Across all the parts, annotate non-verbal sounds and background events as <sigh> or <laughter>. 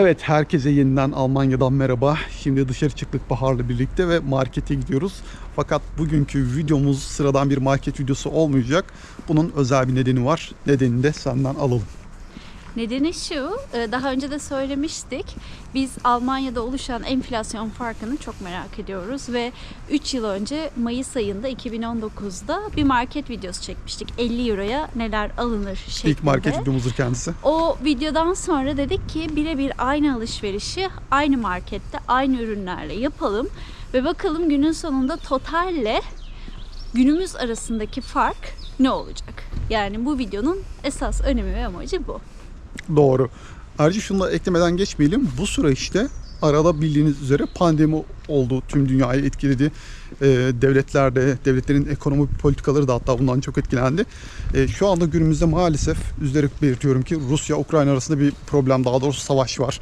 Evet herkese yeniden Almanya'dan merhaba. Şimdi dışarı çıktık Bahar'la birlikte ve markete gidiyoruz. Fakat bugünkü videomuz sıradan bir market videosu olmayacak. Bunun özel bir nedeni var. Nedenini de senden alalım. Nedeni şu, e, daha önce de söylemiştik. Biz Almanya'da oluşan enflasyon farkını çok merak ediyoruz ve 3 yıl önce Mayıs ayında 2019'da bir market videosu çekmiştik. 50 euroya neler alınır şeklinde. İlk market videomuzdur kendisi. O videodan sonra dedik ki birebir aynı alışverişi aynı markette aynı ürünlerle yapalım ve bakalım günün sonunda totalle günümüz arasındaki fark ne olacak? Yani bu videonun esas önemi ve amacı bu. Doğru. Ayrıca şunu da eklemeden geçmeyelim. Bu süreçte arada bildiğiniz üzere pandemi oldu. Tüm dünyayı etkiledi. Ee, devletler de, devletlerin ekonomi politikaları da hatta bundan çok etkilendi. Ee, şu anda günümüzde maalesef üzülerek belirtiyorum ki Rusya-Ukrayna arasında bir problem, daha doğrusu savaş var.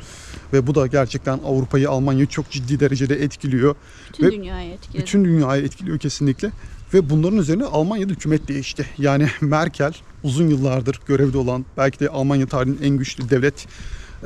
Ve bu da gerçekten Avrupa'yı, Almanya'yı çok ciddi derecede etkiliyor. Bütün Ve dünyayı etkiledi. Bütün dünyayı etkiliyor kesinlikle. Ve bunların üzerine Almanya'da hükümet değişti. Yani Merkel uzun yıllardır görevde olan belki de Almanya tarihinin en güçlü devlet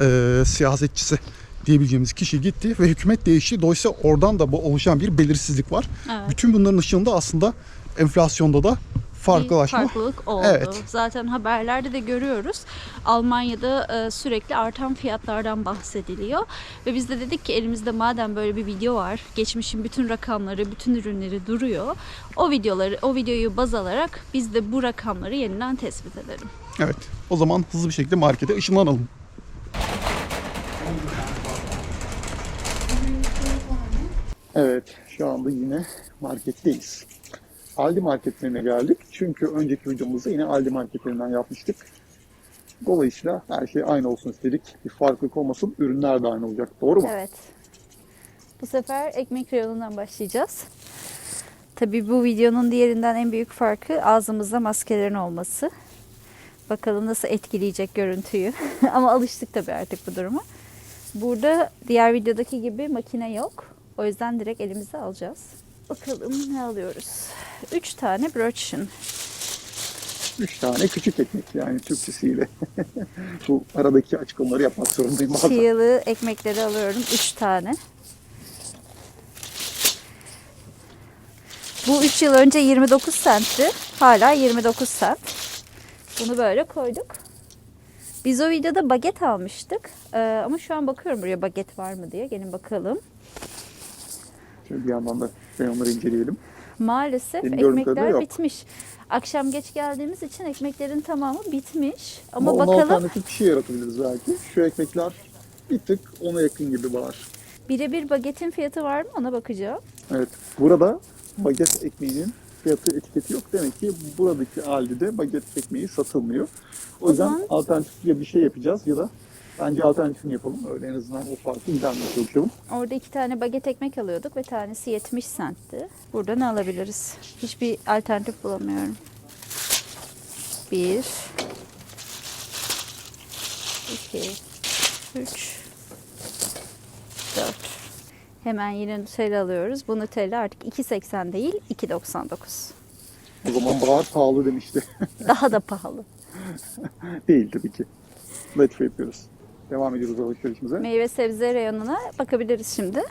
e, siyasetçisi diyebileceğimiz kişi gitti ve hükümet değişti. Dolayısıyla oradan da bu oluşan bir belirsizlik var. Evet. Bütün bunların ışığında aslında enflasyonda da farklılaşma. Bir farklılık <laughs> oldu. Evet. Zaten haberlerde de görüyoruz. Almanya'da e, sürekli artan fiyatlardan bahsediliyor. Ve biz de dedik ki elimizde madem böyle bir video var, geçmişin bütün rakamları, bütün ürünleri duruyor. O videoları, o videoyu baz alarak biz de bu rakamları yeniden tespit edelim. Evet. O zaman hızlı bir şekilde markete ışınlanalım. Evet, şu anda yine marketteyiz. Aldi marketlerine geldik. Çünkü önceki videomuzda yine Aldi marketlerinden yapmıştık. Dolayısıyla her şey aynı olsun istedik. Bir farklılık olmasın. Ürünler de aynı olacak. Doğru mu? Evet. Bu sefer ekmek reyonundan başlayacağız. Tabii bu videonun diğerinden en büyük farkı ağzımızda maskelerin olması. Bakalım nasıl etkileyecek görüntüyü. <laughs> Ama alıştık tabii artık bu duruma. Burada diğer videodaki gibi makine yok. O yüzden direkt elimize alacağız. Bakalım ne alıyoruz? 3 tane brötchen. Üç tane küçük ekmek yani Türkçesiyle. <laughs> Bu aradaki açıklamaları yapmak zorundayım bazen. Çiğlı ekmekleri alıyorum 3 tane. Bu 3 yıl önce 29 centti. Hala 29 cent. Bunu böyle koyduk. Biz o videoda baget almıştık. Ee, ama şu an bakıyorum buraya baget var mı diye. Gelin bakalım. Şöyle bir yandan da reyonları inceleyelim. Maalesef Benim ekmekler bitmiş. Akşam geç geldiğimiz için ekmeklerin tamamı bitmiş. Ama, Ama ona bakalım alternatif bir şey yaratabiliriz belki. Şu ekmekler bir tık ona yakın gibi var. birebir bagetin fiyatı var mı ona bakacağım. Evet. Burada baget ekmeğinin fiyatı etiketi yok. Demek ki buradaki Aldi'de baget ekmeği satılmıyor. O, O yüzden zaman- alternatif bir şey yapacağız ya da bence alternatifini yapalım. Öyle en azından o farkı gidermeye çalışalım. Orada iki tane baget ekmek alıyorduk ve tanesi 70 centti. Burada ne alabiliriz? Hiçbir alternatif bulamıyorum. Bir, iki, üç, dört. Hemen yine Nutella alıyoruz. Bu Nutella artık 2.80 değil 2.99. O zaman bahar pahalı demişti. Daha da pahalı. <laughs> Değil tabii ki. Latife yapıyoruz. Devam ediyoruz alışverişimize. Meyve sebze reyonuna bakabiliriz şimdi.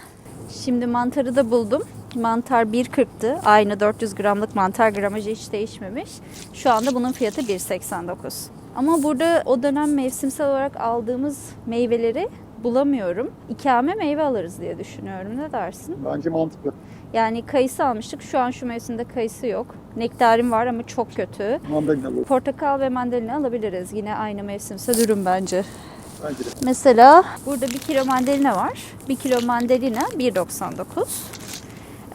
Şimdi mantarı da buldum. Mantar 1.40'tı. Aynı 400 gramlık mantar gramajı hiç değişmemiş. Şu anda bunun fiyatı 1.89. Ama burada o dönem mevsimsel olarak aldığımız meyveleri bulamıyorum. İkame meyve alırız diye düşünüyorum. Ne dersin? Bence mantıklı. Yani kayısı almıştık. Şu an şu mevsimde kayısı yok. Nektarim var ama çok kötü. Mandalinalı. Portakal ve mandalina alabiliriz. Yine aynı mevsimsel ürün bence. Bence de. Mesela burada 1 kilo mandalina var. 1 kilo mandalina 1.99.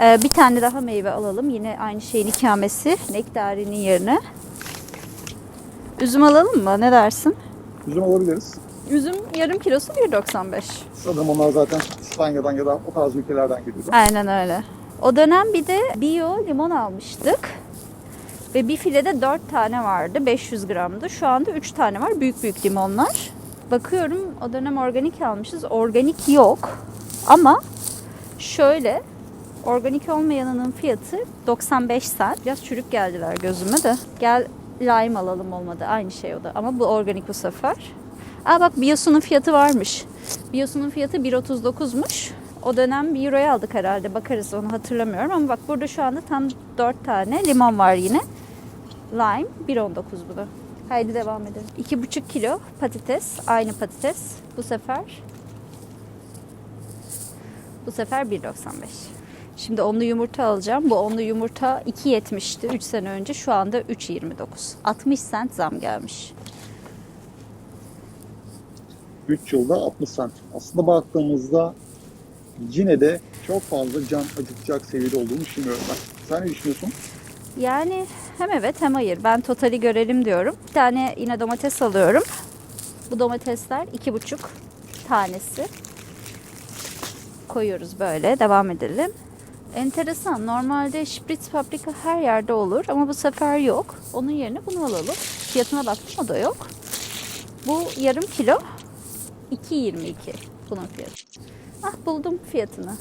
Ee, bir tane daha meyve alalım. Yine aynı şeyin ikamesi. Nektarinin yerine. Üzüm alalım mı? Ne dersin? Üzüm alabiliriz. Üzüm yarım kilosu 1.95. Sanırım onlar zaten İspanya'dan ya da o tarz ülkelerden geliyordu. Aynen öyle. O dönem bir de bio limon almıştık. Ve bir filede 4 tane vardı. 500 gramdı. Şu anda 3 tane var. Büyük büyük limonlar. Bakıyorum o dönem organik almışız. Organik yok. Ama şöyle organik olmayanının fiyatı 95 cent. Biraz çürük geldiler gözüme de. Gel lime alalım olmadı. Aynı şey o da. Ama bu organik bu sefer. Aa bak biosunun fiyatı varmış. Biyosunun fiyatı 1.39'muş. O dönem 1 euroya aldık herhalde. Bakarız onu hatırlamıyorum. Ama bak burada şu anda tam 4 tane limon var yine. Lime 1.19 bu da. Haydi devam edelim. 2,5 kilo patates. Aynı patates. Bu sefer bu sefer 1.95. Şimdi onlu yumurta alacağım. Bu onlu yumurta 2.70'ti 3 sene önce. Şu anda 3.29. 60 cent zam gelmiş. 3 yılda 60 cent. Aslında baktığımızda yine de çok fazla can acıtacak seviyede olduğunu düşünmüyorum ben. Sen ne düşünüyorsun? Yani hem evet hem hayır. Ben totali görelim diyorum. Bir tane yine domates alıyorum. Bu domatesler iki buçuk tanesi. Koyuyoruz böyle. Devam edelim. Enteresan. Normalde spritz paprika her yerde olur ama bu sefer yok. Onun yerine bunu alalım. Fiyatına baktım o da yok. Bu yarım kilo 2.22 bunun fiyatı. Ah buldum fiyatını.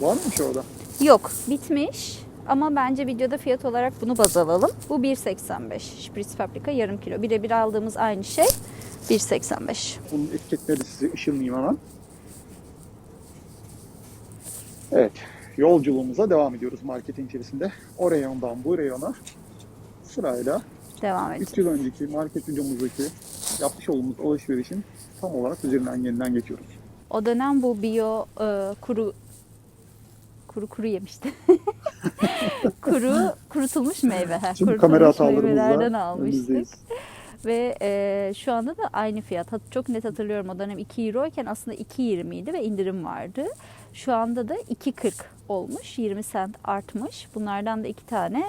Var mıymış orada? Yok bitmiş ama bence videoda fiyat olarak bunu baz alalım. Bu 1.85 şpritz paprika yarım kilo. Birebir aldığımız aynı şey 1.85. Bunun etiketleri size ışınlayayım hemen. Evet. Yolculuğumuza devam ediyoruz marketin içerisinde. O reyondan bu reyona sırayla Devam 3 edeceğiz. yıl önceki market videomuzdaki yapmış olduğumuz alışverişin tam olarak üzerinden yeniden geçiyoruz. O dönem bu biyo e, kuru kuru kuru yemişti. <laughs> <laughs> kuru kurutulmuş meyve. kurutulmuş kamera hatalarımızla meyvelerden almıştık. önünüzdeyiz. Ve e, şu anda da aynı fiyat. Hat- Çok net hatırlıyorum o dönem 2 euro iken aslında 2.20 idi ve indirim vardı. Şu anda da 2.40 olmuş. 20 cent artmış. Bunlardan da iki tane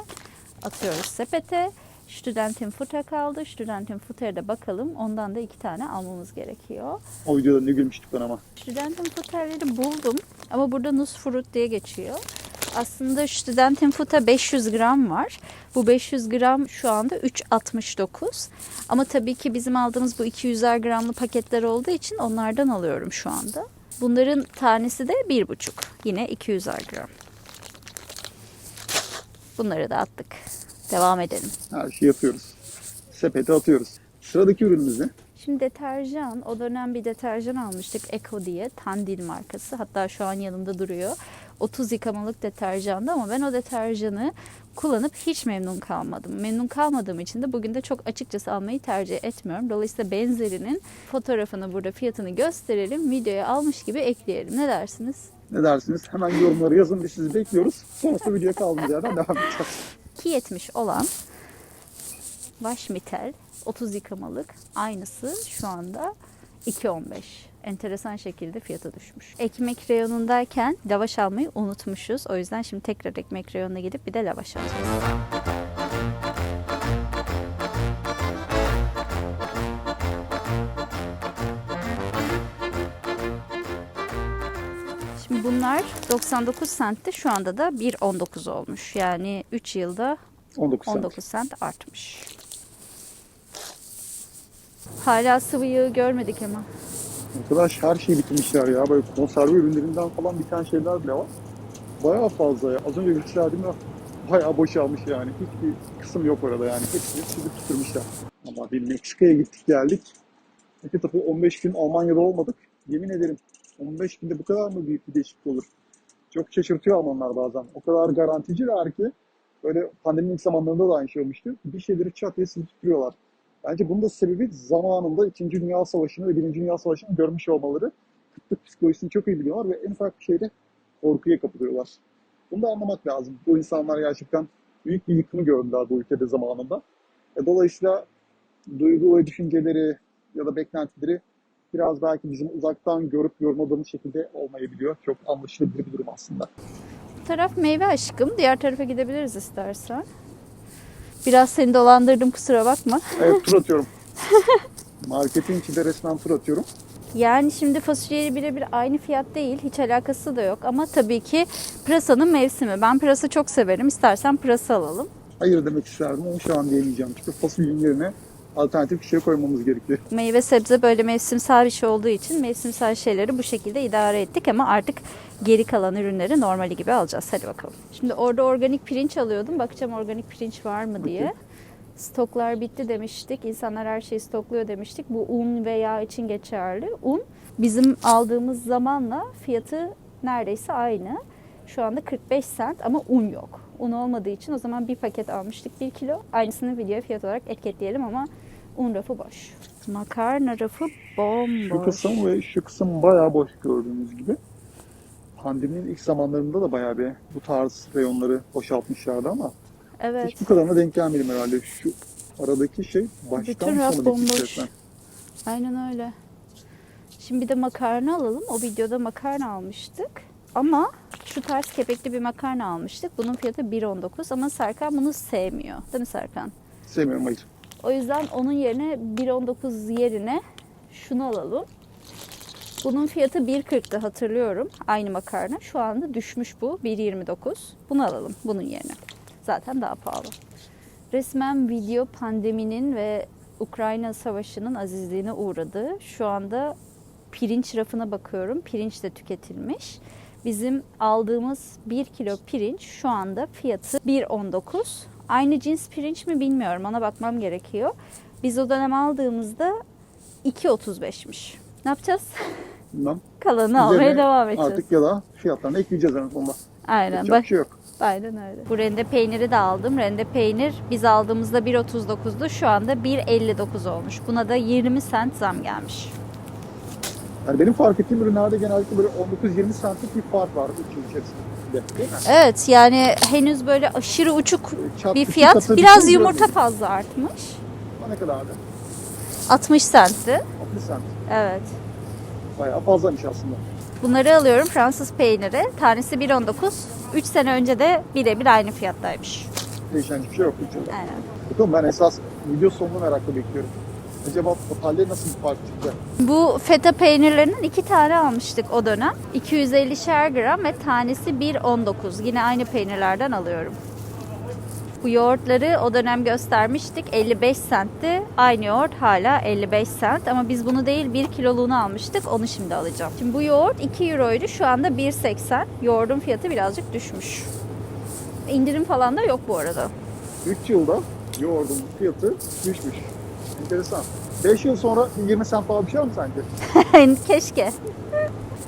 atıyoruz sepete. Studentin Futter kaldı. Studentin Futter'e de bakalım. Ondan da iki tane almamız gerekiyor. O videoda ne gülmüştük ben ama. Studentin Futter'leri buldum. Ama burada Nussfruit diye geçiyor. Aslında Studentin Futter 500 gram var. Bu 500 gram şu anda 3.69. Ama tabii ki bizim aldığımız bu 200'er gramlı paketler olduğu için onlardan alıyorum şu anda. Bunların tanesi de 1,5. Yine 200'er gram. Bunları da attık. Devam edelim. Her şeyi yapıyoruz. Sepete atıyoruz. Sıradaki ürünümüz ne? Şimdi deterjan, o dönem bir deterjan almıştık Eko diye, Tandil markası. Hatta şu an yanımda duruyor. 30 yıkamalık deterjandı ama ben o deterjanı kullanıp hiç memnun kalmadım. Memnun kalmadığım için de bugün de çok açıkçası almayı tercih etmiyorum. Dolayısıyla benzerinin fotoğrafını burada fiyatını gösterelim. Videoya almış gibi ekleyelim. Ne dersiniz? Ne dersiniz? Hemen yorumları yazın biz sizi bekliyoruz. Sonrasında videoya kaldığımız yerden devam edeceğiz. 2.70 olan Waschmittel 30 yıkamalık aynısı şu anda 2.15. Enteresan şekilde fiyata düşmüş. Ekmek reyonundayken lavaş almayı unutmuşuz. O yüzden şimdi tekrar ekmek reyonuna gidip bir de lavaş alacağız. Şimdi bunlar 99 centti. Şu anda da 1.19 olmuş. Yani 3 yılda 19 cent. 19 cent artmış. Hala sıvı yağı görmedik ama. Arkadaş her şeyi bitirmişler ya. Böyle konserve ürünlerinden falan biten şeyler bile var. Bayağı fazla ya. Az önce gösterdiğimde bayağı boşalmış yani. Hiçbir kısım yok orada yani. Hepsini çizip bitirmişler. Ama bir Meksika'ya gittik geldik. Peki tabii 15 gün Almanya'da olmadık. Yemin ederim 15 günde bu kadar mı büyük bir değişiklik olur? Çok şaşırtıyor Almanlar bazen. O kadar garanticiler ki böyle pandeminin ilk zamanlarında da aynı şey olmuştu. Bir şeyleri çat diye silip tutuyorlar. Bence bunun da sebebi zamanında 2. Dünya Savaşı'nı ve 1. Dünya Savaşı'nı görmüş olmaları. Kıtlık psikolojisini çok iyi biliyorlar ve en ufak bir şeyde korkuya kapılıyorlar. Bunu da anlamak lazım. Bu insanlar gerçekten büyük bir yıkımı gördüler bu ülkede zamanında. E, dolayısıyla duygu ve düşünceleri ya da beklentileri biraz belki bizim uzaktan görüp yorumladığımız şekilde olmayabiliyor. Çok anlaşılabilir bir durum aslında. Bu taraf meyve aşkım. Diğer tarafa gidebiliriz istersen. Biraz seni dolandırdım kusura bakma. Evet tur <laughs> atıyorum. Marketin içinde resmen tur atıyorum. Yani şimdi fasulyeyle birebir aynı fiyat değil. Hiç alakası da yok. Ama tabii ki pırasanın mevsimi. Ben pırasa çok severim. İstersen pırasa alalım. Hayır demek isterdim ama şu an diyemeyeceğim. Çünkü fasulyenin yerine alternatif bir şey koymamız gerekiyor. <laughs> Meyve sebze böyle mevsimsel bir şey olduğu için mevsimsel şeyleri bu şekilde idare ettik ama artık geri kalan ürünleri normali gibi alacağız. Hadi bakalım. Şimdi orada organik pirinç alıyordum. Bakacağım organik pirinç var mı diye. Stoklar bitti demiştik. İnsanlar her şeyi stokluyor demiştik. Bu un ve yağ için geçerli. Un Bizim aldığımız zamanla fiyatı neredeyse aynı. Şu anda 45 cent ama un yok. Un olmadığı için o zaman bir paket almıştık 1 kilo. Aynısını videoya fiyat olarak etiketleyelim ama un rafı boş. Makarna rafı bomboş. Şu kısım ve şu kısım bayağı boş gördüğünüz gibi. Pandeminin ilk zamanlarında da bayağı bir bu tarz reyonları boşaltmışlardı ama Evet. hiç bu kadarına denk gelmedim herhalde. Şu aradaki şey baştan Bütün raf bomboş. Aynen öyle. Şimdi bir de makarna alalım. O videoda makarna almıştık. Ama şu tarz kepekli bir makarna almıştık. Bunun fiyatı 1.19 ama Serkan bunu sevmiyor. Değil mi Serkan? Sevmiyorum hayır. O yüzden onun yerine 1.19 yerine şunu alalım. Bunun fiyatı 1.40'tı hatırlıyorum. Aynı makarna. Şu anda düşmüş bu. 1.29. Bunu alalım bunun yerine. Zaten daha pahalı. Resmen video pandeminin ve Ukrayna savaşının azizliğine uğradı. Şu anda pirinç rafına bakıyorum. Pirinç de tüketilmiş. Bizim aldığımız 1 kilo pirinç şu anda fiyatı 1.19. Aynı cins pirinç mi bilmiyorum. Ona bakmam gerekiyor. Biz o dönem aldığımızda 2.35'miş. Ne yapacağız? Bilmem. Kalanı almaya Üzerine devam edeceğiz. Artık ya da fiyatlarını ekleyeceğiz en sonunda. Aynen. Yapacak Bak, şey yok. aynen öyle. Bu rende peyniri de aldım. Rende peynir biz aldığımızda 1.39'du. Şu anda 1.59 olmuş. Buna da 20 cent zam gelmiş. Yani benim fark ettiğim ürünlerde genellikle böyle 19-20 santim bir fark var 3 yıl içerisinde. Değil mi? Evet yani henüz böyle aşırı uçuk Çat- bir fiyat. Biraz yumurta gördüm. fazla artmış. O ne kadardı? 60 centti. 60 santim. Evet. Bayağı fazlaymış aslında. Bunları alıyorum Fransız peyniri. Tanesi 1.19. 3 sene önce de birebir aynı fiyattaymış. Değişen hiçbir şey yok 3 yılda. Aynen. Bakalım ben esas video sonunu merakla bekliyorum. Acaba totalde nasıl bir fark çıkacak? Bu feta peynirlerinden iki tane almıştık o dönem. 250'şer gram ve tanesi 1.19. Yine aynı peynirlerden alıyorum. Bu yoğurtları o dönem göstermiştik. 55 centti. Aynı yoğurt hala 55 cent. Ama biz bunu değil 1 kiloluğunu almıştık. Onu şimdi alacağım. Şimdi bu yoğurt 2 euroydu. Şu anda 1.80. Yoğurdun fiyatı birazcık düşmüş. İndirim falan da yok bu arada. 3 yılda yoğurdun fiyatı düşmüş. Enteresan. 5 yıl sonra bir 20 sent falan var mı sence? <laughs> Keşke.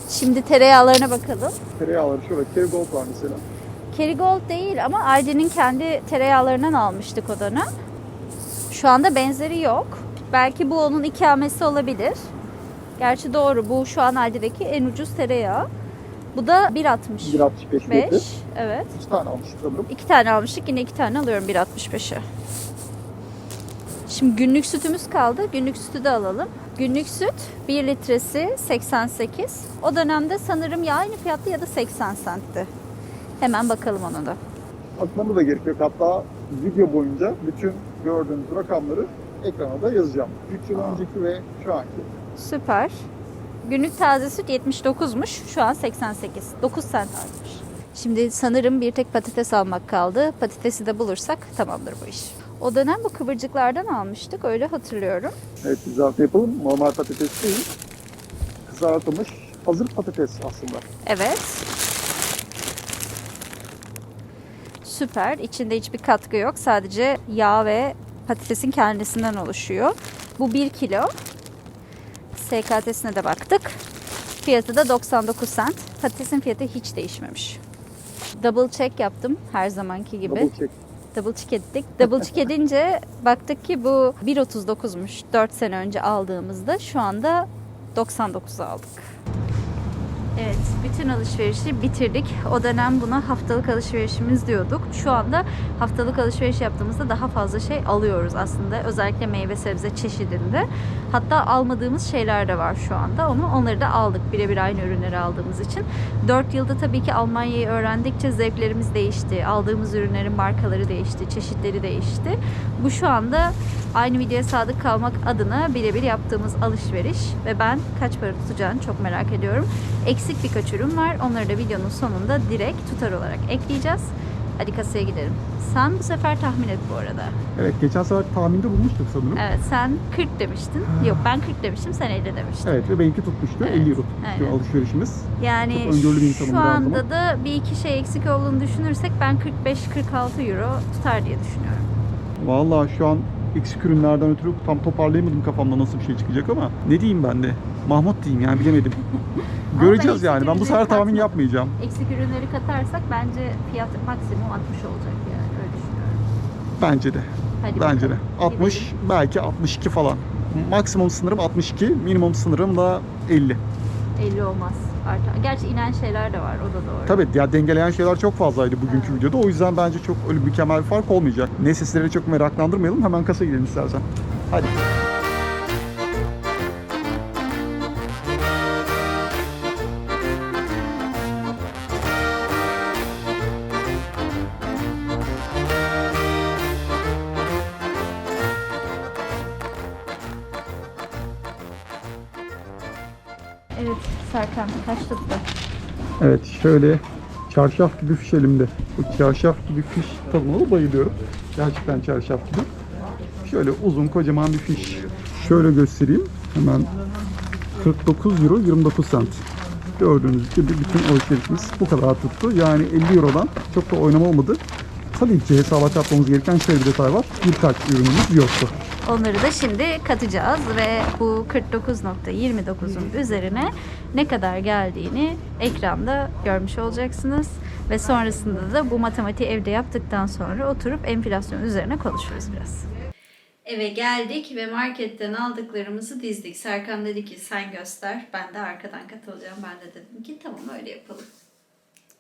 Şimdi tereyağlarına bakalım. Tereyağları şöyle Kerrygold var mesela. Kerrygold değil ama Aldi'nin kendi tereyağlarından almıştık o dönem. Şu anda benzeri yok. Belki bu onun ikamesi olabilir. Gerçi doğru bu şu an Aldi'deki en ucuz tereyağı. Bu da 1.65. 1.65 fiyatı. Evet. 2 tane almıştık sanırım. İki tane almıştık. Yine iki tane alıyorum 1.65'e. Şimdi günlük sütümüz kaldı. Günlük sütü de alalım. Günlük süt 1 litresi 88. O dönemde sanırım ya aynı fiyattı ya da 80 centti. Hemen bakalım ona da. Atmamı da gerek yok. Hatta video boyunca bütün gördüğünüz rakamları ekrana da yazacağım. 3 yıl önceki ve şu anki. Süper. Günlük taze süt 79'muş. Şu an 88. 9 cent artmış. Şimdi sanırım bir tek patates almak kaldı. Patatesi de bulursak tamamdır bu iş. O dönem bu kıvırcıklardan almıştık. Öyle hatırlıyorum. Evet biz yapalım. Normal patates değil. Kızartılmış hazır patates aslında. Evet. Süper. İçinde hiçbir katkı yok. Sadece yağ ve patatesin kendisinden oluşuyor. Bu 1 kilo. SKT'sine de baktık. Fiyatı da 99 cent. Patatesin fiyatı hiç değişmemiş. Double check yaptım her zamanki gibi. Double check. Double check ettik. Double check edince <laughs> baktık ki bu 1.39'muş 4 sene önce aldığımızda. Şu anda 99'a aldık. Evet, bütün alışverişi bitirdik. O dönem buna haftalık alışverişimiz diyorduk. Şu anda haftalık alışveriş yaptığımızda daha fazla şey alıyoruz aslında. Özellikle meyve sebze çeşidinde. Hatta almadığımız şeyler de var şu anda. Onu onları da aldık birebir aynı ürünleri aldığımız için. 4 yılda tabii ki Almanya'yı öğrendikçe zevklerimiz değişti. Aldığımız ürünlerin markaları değişti, çeşitleri değişti. Bu şu anda aynı videoya sadık kalmak adına birebir yaptığımız alışveriş ve ben kaç para tutacağını çok merak ediyorum. Eksik birkaç ürün var. Onları da videonun sonunda direkt tutar olarak ekleyeceğiz. Hadi kasaya gidelim. Sen bu sefer tahmin et bu arada. Evet geçen sefer tahminde bulmuştuk sanırım. Evet sen 40 demiştin. Yok ben 40 demiştim sen 50 demiştin. Evet ve benimki tutmuştu. Evet, 50 euro tutmuştu aynen. alışverişimiz. Yani Çok öngörülü bir insanım şu anda da bir iki şey eksik olduğunu düşünürsek ben 45-46 euro tutar diye düşünüyorum. Vallahi şu an eksik ürünlerden ötürü tam toparlayamadım kafamda nasıl bir şey çıkacak ama ne diyeyim ben de Mahmut diyeyim yani bilemedim. <laughs> <laughs> Göreceğiz yani. Ben bu sefer tahmin yapmayacağım. Eksik ürünleri katarsak bence fiyat maksimum 60 olacak yani öyle düşünüyorum. Bence de. Hadi Bence de. bakalım. 60 Gidelim. belki 62 falan. Maksimum sınırım 62, minimum sınırım da 50. 50 olmaz. Artar. Gerçi inen şeyler de var o da doğru. Tabii ya dengeleyen şeyler çok fazlaydı bugünkü Evet. videoda. O yüzden bence çok öyle mükemmel bir fark olmayacak. Neyse sizleri çok meraklandırmayalım. Hemen kasa gidelim istersen. Hadi. Evet şöyle çarşaf gibi fiş elimde. Bu çarşaf gibi fiş tadına da bayılıyorum. Gerçekten çarşaf gibi. Şöyle uzun kocaman bir fiş. Şöyle göstereyim. Hemen 49 euro 29 cent. Gördüğünüz gibi bütün alışverişimiz bu kadar tuttu. Yani 50 eurodan çok da oynama olmadı. Tabii ki hesaba katmamız gereken şöyle bir detay var. Birkaç ürünümüz yoktu. Onları da şimdi katacağız ve bu 49.29'un üzerine ne kadar geldiğini ekranda görmüş olacaksınız. Ve sonrasında da bu matematiği evde yaptıktan sonra oturup enflasyon üzerine konuşuruz biraz. Eve geldik ve marketten aldıklarımızı dizdik. Serkan dedi ki sen göster. Ben de arkadan katılacağım. Ben de dedim ki tamam öyle yapalım.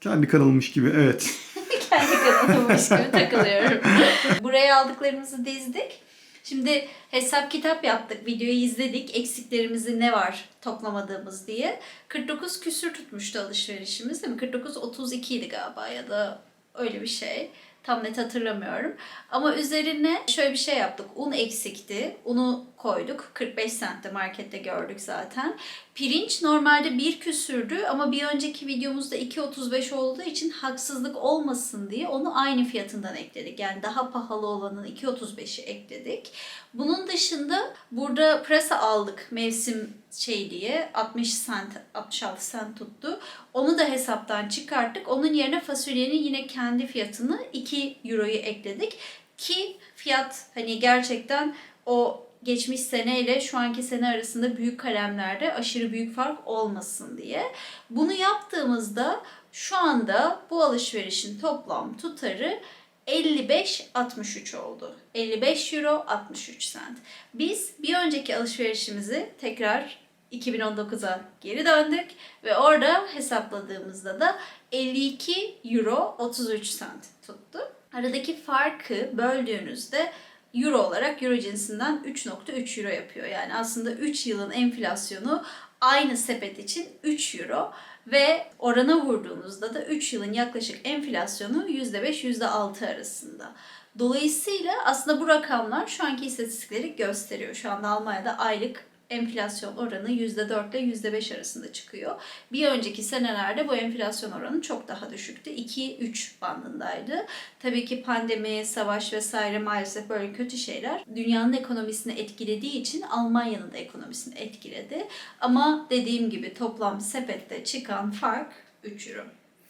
Kendi kanalmış gibi evet. <laughs> Kendi kanalımmış gibi takılıyorum. <laughs> Buraya aldıklarımızı dizdik. Şimdi hesap kitap yaptık, videoyu izledik, eksiklerimizi ne var toplamadığımız diye. 49 küsür tutmuştu alışverişimiz değil mi? 49-32 idi galiba ya da öyle bir şey. Tam net hatırlamıyorum. Ama üzerine şöyle bir şey yaptık. Un eksikti. Unu koyduk. 45 centte markette gördük zaten. Pirinç normalde bir küsürdü ama bir önceki videomuzda 2.35 olduğu için haksızlık olmasın diye onu aynı fiyatından ekledik. Yani daha pahalı olanın 2.35'i ekledik. Bunun dışında burada pırasa aldık mevsim şey diye 60 cent 66 cent tuttu. Onu da hesaptan çıkarttık. Onun yerine fasulyenin yine kendi fiyatını 2 euroyu ekledik ki fiyat hani gerçekten o geçmiş sene ile şu anki sene arasında büyük kalemlerde aşırı büyük fark olmasın diye. Bunu yaptığımızda şu anda bu alışverişin toplam tutarı 55.63 oldu. 55 euro 63 cent. Biz bir önceki alışverişimizi tekrar 2019'a geri döndük ve orada hesapladığımızda da 52 euro 33 cent tuttu. Aradaki farkı böldüğünüzde euro olarak euro cinsinden 3.3 euro yapıyor. Yani aslında 3 yılın enflasyonu aynı sepet için 3 euro ve orana vurduğunuzda da 3 yılın yaklaşık enflasyonu %5-%6 arasında. Dolayısıyla aslında bu rakamlar şu anki istatistikleri gösteriyor. Şu anda Almanya'da aylık enflasyon oranı %4 ile %5 arasında çıkıyor. Bir önceki senelerde bu enflasyon oranı çok daha düşüktü. 2-3 bandındaydı. Tabii ki pandemi, savaş vesaire maalesef böyle kötü şeyler dünyanın ekonomisini etkilediği için Almanya'nın da ekonomisini etkiledi. Ama dediğim gibi toplam sepette çıkan fark 3 euro.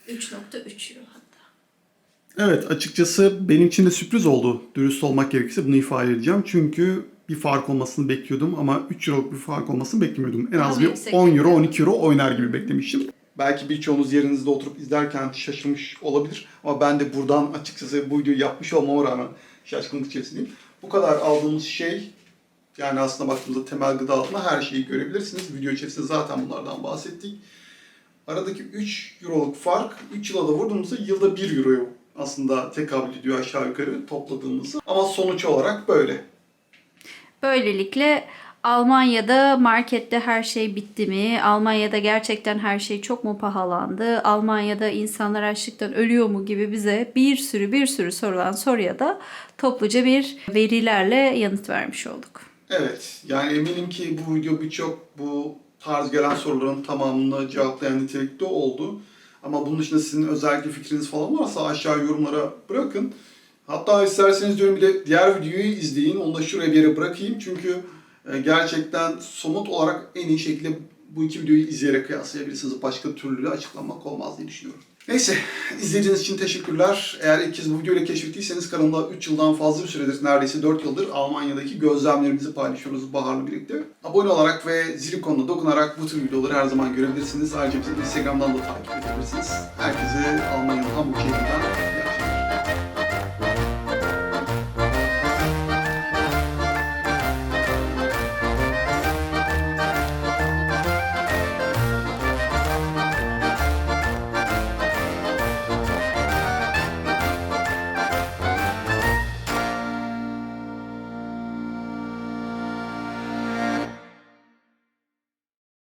3.3 euro hatta. Evet açıkçası benim için de sürpriz oldu. Dürüst olmak gerekirse bunu ifade edeceğim. Çünkü bir fark olmasını bekliyordum ama 3 euroluk bir fark olmasını beklemiyordum. En az bir yüksek 10 euro bekliyordum. 12 euro oynar gibi beklemiştim. Belki birçoğunuz yerinizde oturup izlerken şaşırmış olabilir. Ama ben de buradan açıkçası bu videoyu yapmış olmama rağmen şaşkınlık içerisindeyim. Bu kadar aldığımız şey yani aslında baktığımızda temel gıda adına her şeyi görebilirsiniz. Video içerisinde zaten bunlardan bahsettik. Aradaki 3 euroluk fark 3 yıla da vurduğumuzda yılda 1 euroya aslında tekabül ediyor aşağı yukarı topladığımızı. Ama sonuç olarak böyle. Böylelikle Almanya'da markette her şey bitti mi? Almanya'da gerçekten her şey çok mu pahalandı? Almanya'da insanlar açlıktan ölüyor mu gibi bize bir sürü bir sürü sorulan soruya da topluca bir verilerle yanıt vermiş olduk. Evet, yani eminim ki bu video birçok bu tarz gelen soruların tamamını cevaplayan nitelikte oldu. Ama bunun dışında sizin özellikle fikriniz falan varsa aşağı yorumlara bırakın. Hatta isterseniz diyorum bir de diğer videoyu izleyin. Onu da şuraya bir yere bırakayım. Çünkü e, gerçekten somut olarak en iyi şekilde bu iki videoyu izleyerek kıyaslayabilirsiniz. Başka türlü açıklamak olmaz diye düşünüyorum. Neyse, izlediğiniz için teşekkürler. Eğer ilk kez bu videoyla keşfettiyseniz kanalda 3 yıldan fazla bir süredir, neredeyse 4 yıldır Almanya'daki gözlemlerimizi paylaşıyoruz Bahar'la birlikte. Abone olarak ve zil ikonuna dokunarak bu tür videoları her zaman görebilirsiniz. Ayrıca bizi Instagram'dan da takip edebilirsiniz. Herkese Almanya'nın Hamburg şehrinden iyi.